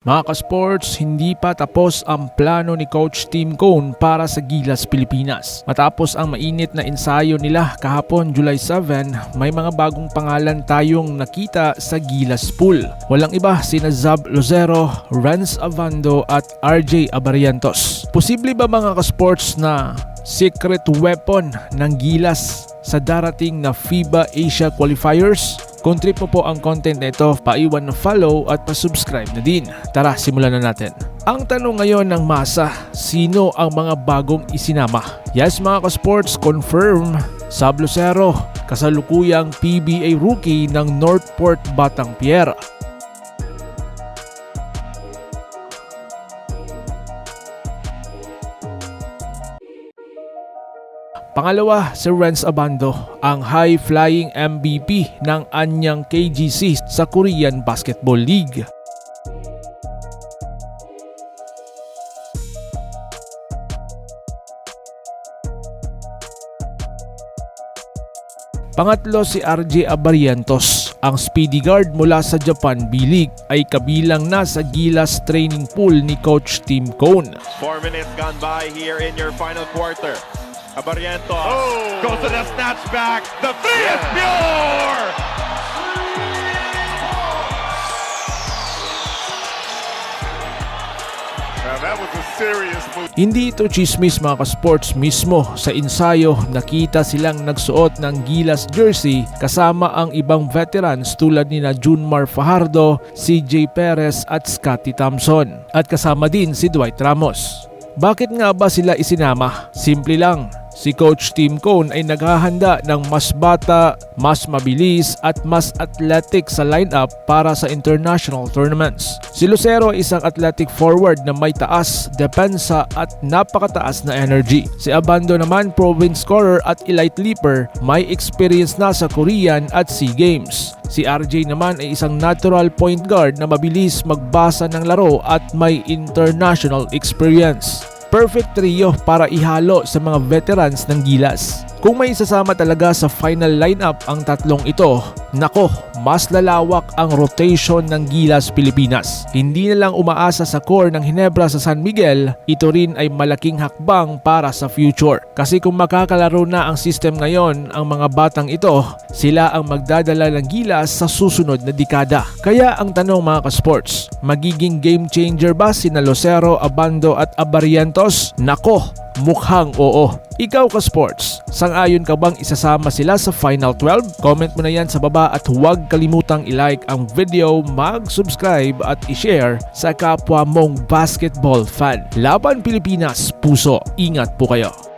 Mga ka-sports, hindi pa tapos ang plano ni Coach Tim Cone para sa Gilas Pilipinas. Matapos ang mainit na ensayo nila kahapon July 7, may mga bagong pangalan tayong nakita sa Gilas pool. Walang iba sina Zab Lozero, Renz Avando at RJ Abarientos. Posible ba mga ka-sports na secret weapon ng Gilas sa darating na FIBA Asia Qualifiers? Kung trip mo po ang content na ito, paiwan na follow at pa-subscribe na din. Tara, simulan na natin. Ang tanong ngayon ng masa, sino ang mga bagong isinama? Yes mga ka-sports, confirm. Sab Lucero, kasalukuyang PBA rookie ng Northport Batang Pier. Pangalawa, si Renz Abando, ang high-flying MVP ng Anyang KGC sa Korean Basketball League. Pangatlo si RJ Abarientos, ang speedy guard mula sa Japan B-League ay kabilang na sa Gilas training pool ni Coach Tim Cone. Four minutes gone by here in your final quarter. Abariento Oh. goes to the snatch back. The three is pure! Now that was a serious move. Hindi ito chismis mga ka-sports mismo. Sa ensayo, nakita silang nagsuot ng Gilas jersey kasama ang ibang veterans tulad ni na Junmar Fajardo, CJ Perez at Scotty Thompson. At kasama din si Dwight Ramos. Bakit nga ba sila isinama? Simple lang. Si Coach Tim Cone ay naghahanda ng mas bata, mas mabilis at mas athletic sa lineup para sa international tournaments. Si Lucero ay isang athletic forward na may taas, depensa at napakataas na energy. Si Abando naman province scorer at elite leaper, may experience na sa Korean at SEA Games. Si RJ naman ay isang natural point guard na mabilis magbasa ng laro at may international experience. Perfect trio para ihalo sa mga veterans ng Gilas. Kung may sasama talaga sa final lineup ang tatlong ito, nako, mas lalawak ang rotation ng Gilas Pilipinas. Hindi na lang umaasa sa core ng Hinebra sa San Miguel, ito rin ay malaking hakbang para sa future. Kasi kung makakalaro na ang system ngayon ang mga batang ito, sila ang magdadala ng Gilas sa susunod na dekada. Kaya ang tanong mga ka-sports, magiging game changer ba sina Lucero, Abando at Abarientos? Nako, mukhang oo. Ikaw ka sports, sang-ayon ka bang isasama sila sa Final 12? Comment mo na yan sa baba at huwag kalimutang i-like ang video, mag-subscribe at i-share sa kapwa mong basketball fan. Laban Pilipinas, puso, ingat po kayo.